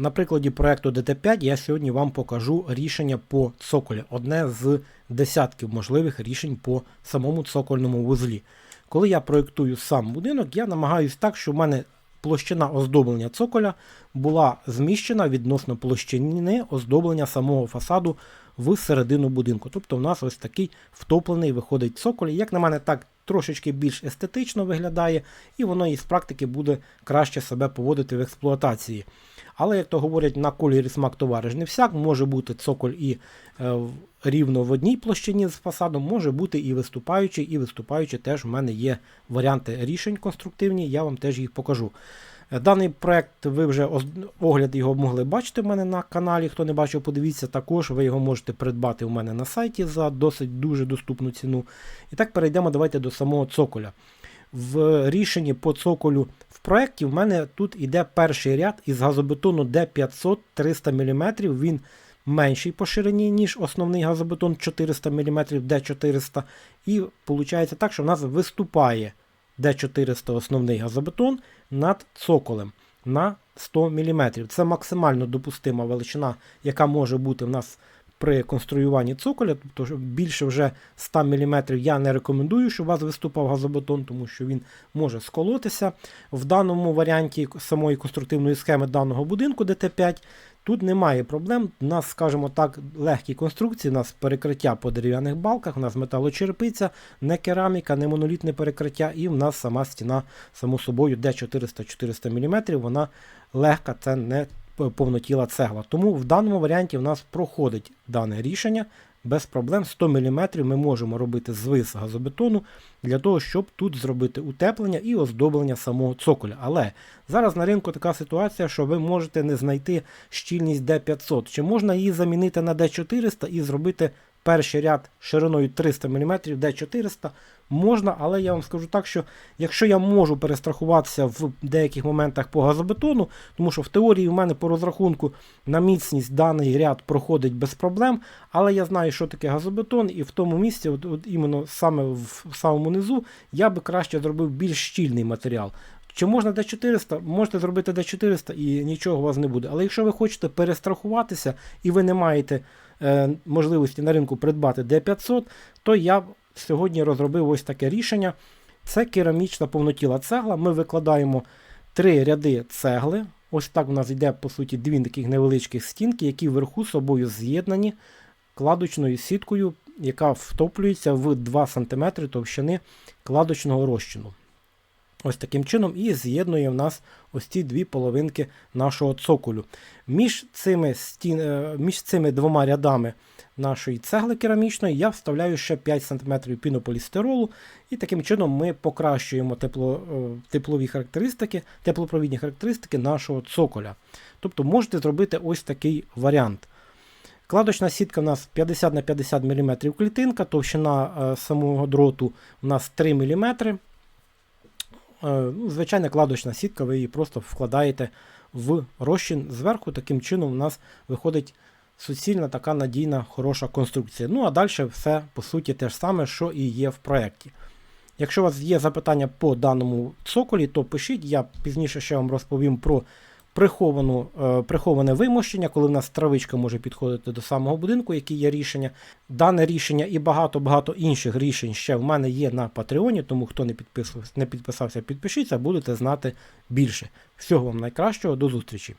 На прикладі проекту DT5 я сьогодні вам покажу рішення по цоколі. Одне з десятків можливих рішень по самому цокольному вузлі. Коли я проєктую сам будинок, я намагаюсь так, щоб в мене площина оздоблення цоколя була зміщена відносно площини оздоблення самого фасаду в середину будинку. Тобто в нас ось такий втоплений виходить цоколь. Як на мене, так трошечки більш естетично виглядає, і воно із практики буде краще себе поводити в експлуатації. Але, як то говорять, на кольорі смак товариш не всяк, може бути цоколь і е, рівно в одній площині з фасадом, може бути і виступаючий, і виступаючий теж в мене є варіанти рішень конструктивні, я вам теж їх покажу. Даний проект, ви вже огляд його могли бачити в мене на каналі. Хто не бачив, подивіться, також ви його можете придбати у мене на сайті за досить дуже доступну ціну. І так перейдемо давайте до самого цоколя. В рішенні по цоколю в проєкті в мене тут іде перший ряд із газобетону D500 300 мм. Він менший по ширині, ніж основний газобетон 400 мм D400. І виходить так, що в нас виступає D400 основний газобетон над цоколем на 100 мм. Це максимально допустима величина, яка може бути в нас при конструюванні цоколя. Тобто більше вже 100 мм я не рекомендую, щоб у вас виступав газобетон, тому що він може сколотися. В даному варіанті самої конструктивної схеми даного будинку ДТ5 Тут немає проблем. У нас, скажімо так, легкі конструкції, у нас перекриття по дерев'яних балках, у нас металочерепиця, не кераміка, не монолітне перекриття, і в нас сама стіна, само собою, де 400-400 мм, вона легка, це не повнотіла цегла. Тому в даному варіанті в нас проходить дане рішення без проблем. 100 мм ми можемо робити звис газобетону для того, щоб тут зробити утеплення і оздоблення самого цоколя. Але зараз на ринку така ситуація, що ви можете не знайти щільність D500. Чи можна її замінити на D400 і зробити перший ряд шириною 300 мм D400? Можна, але я вам скажу так, що якщо я можу перестрахуватися в деяких моментах по газобетону, тому що в теорії в мене по розрахунку на міцність даний ряд проходить без проблем, але я знаю, що таке газобетон, і в тому місці, от, от іменно саме в самому низу, я би краще зробив більш щільний матеріал. Чи можна D400? Можете зробити D400 і нічого у вас не буде. Але якщо ви хочете перестрахуватися і ви не маєте е, можливості на ринку придбати D500, то я сьогодні розробив ось таке рішення. Це керамічна повнотіла цегла. Ми викладаємо три ряди цегли. Ось так у нас йде, по суті, дві таких невеличких стінки, які вверху собою з'єднані кладочною сіткою, яка втоплюється в 2 см товщини кладочного розчину. Ось таким чином і з'єднує в нас ось ці дві половинки нашого цоколю. Між цими, стін, е, між цими двома рядами нашої цегли керамічної я вставляю ще 5 см пінополістиролу, і таким чином ми покращуємо тепло, е, теплові характеристики, теплопровідні характеристики нашого цоколя. Тобто можете зробити ось такий варіант. Кладочна сітка у нас 50 на 50 мм клітинка, товщина е, самого дроту у нас 3 мм. Е, ну, Звичайна кладочна сітка, ви її просто вкладаєте в розчин зверху. Таким чином у нас виходить суцільна така надійна, хороша конструкція. Ну а далі все по суті те ж саме, що і є в проєкті. Якщо у вас є запитання по даному цоколі, то пишіть, я пізніше ще вам розповім про приховану, е, приховане вимощення, коли в нас травичка може підходити до самого будинку, які є рішення. Дане рішення і багато-багато інших рішень ще в мене є на Патреоні, тому хто не підписався, не підписався, підпишіться, будете знати більше. Всього вам найкращого, до зустрічі!